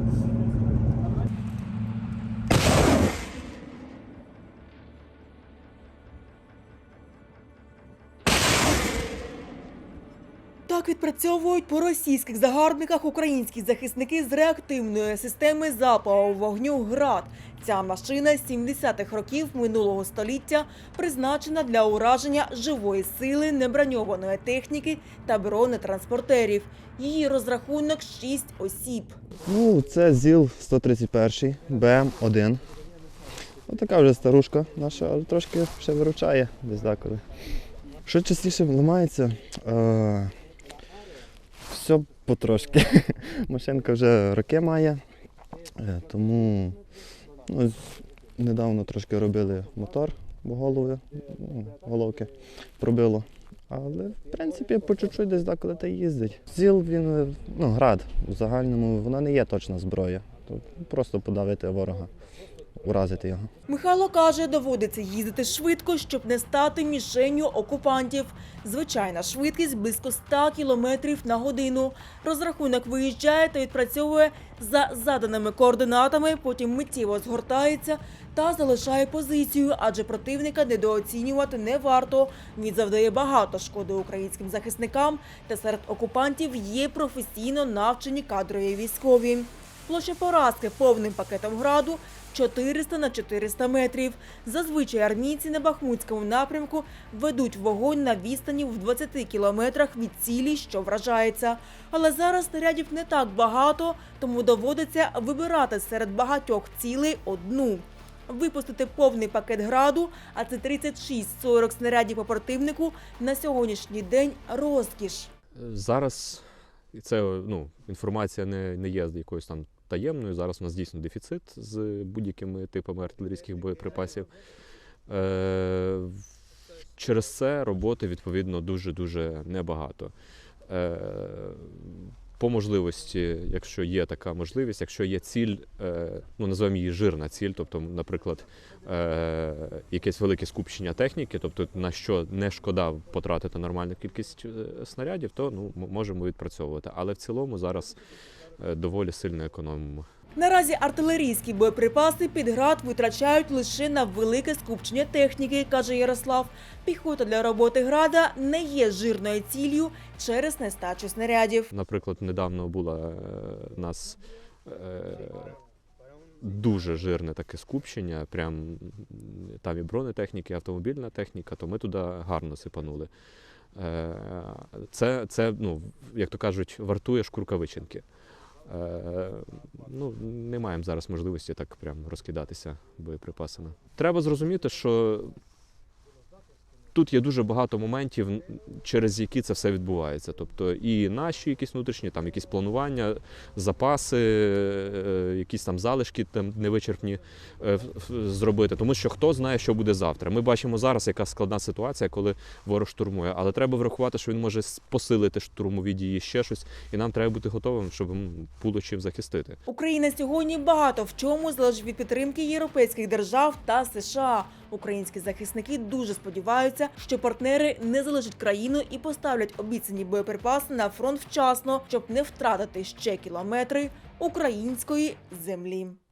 that Так відпрацьовують по російських загарбниках українські захисники з реактивної системи залпового вогню ГРАД. Ця машина з 70-х років минулого століття призначена для ураження живої сили, неброньованої техніки та бронетранспортерів. Її розрахунок 6 осіб. Ну, це ЗІЛ 131 БМ1. Отака вже старушка наша, але трошки ще виручає десь деколи. Що частіше ламається? Е, все потрошки. Машинка вже роки має, е, тому ну, недавно трошки робили мотор, бо голови, ну, головки пробило. Але, в принципі, по чуть-чуть десь деколи та їздить. ЗІЛ він, е, ну, град в загальному, вона не є точна зброя. Тут просто подавити ворога, уразити його. Михайло каже, доводиться їздити швидко, щоб не стати мішенню окупантів. Звичайна швидкість близько 100 км на годину. Розрахунок виїжджає та відпрацьовує за заданими координатами, потім миттєво згортається та залишає позицію, адже противника недооцінювати не варто. Він завдає багато шкоди українським захисникам, та серед окупантів є професійно навчені кадрові військові. Площа поразки повним пакетом граду 400 на 400 метрів. Зазвичай армійці на Бахмутському напрямку ведуть вогонь на відстані в 20 кілометрах від цілі, що вражається. Але зараз снарядів не так багато, тому доводиться вибирати серед багатьох цілей одну. Випустити повний пакет граду, а це 36-40 снарядів по противнику на сьогоднішній день розкіш. Зараз це ну, інформація не, не є якоюсь там таємною. Зараз у нас дійсно дефіцит з будь-якими типами артилерійських боєприпасів. Е, через це роботи відповідно дуже-дуже небагато. Е, по можливості, якщо є така можливість, якщо є ціль, е, ну називаємо її жирна ціль, тобто, наприклад, якесь велике скупчення техніки, тобто на що не шкода потратити нормальну кількість снарядів, то ну можемо відпрацьовувати. Але в цілому зараз доволі сильно економимо. Наразі артилерійські боєприпаси під град витрачають лише на велике скупчення техніки, каже Ярослав. Піхота для роботи града не є жирною ціллю через нестачу снарядів. Наприклад, недавно була е, у нас е, дуже жирне таке скупчення, прям там і бронетехніки, і автомобільна техніка, то ми туди гарно сипанули. Е, Це, це ну, як то кажуть, вартує шкуркавиченки. Е, Ну, не маємо зараз можливості так прям розкидатися боєприпасами. Треба зрозуміти, що тут є дуже багато моментів, через які це все відбувається. Тобто і наші якісь внутрішні, там якісь планування, запаси, е, якісь там залишки там невичерпні е, зробити. Тому що хто знає, що буде завтра. Ми бачимо зараз, яка складна ситуація, коли ворог штурмує. Але треба врахувати, що він може посилити штурмові дії ще щось, і нам треба бути готовим, щоб було чим захистити. Україна сьогодні багато в чому залежить від підтримки європейських держав та США. Українські захисники дуже сподіваються, що партнери не залишать країну і поставлять обіцяні боєприпаси на фронт вчасно, щоб не втратити ще кілометри української землі.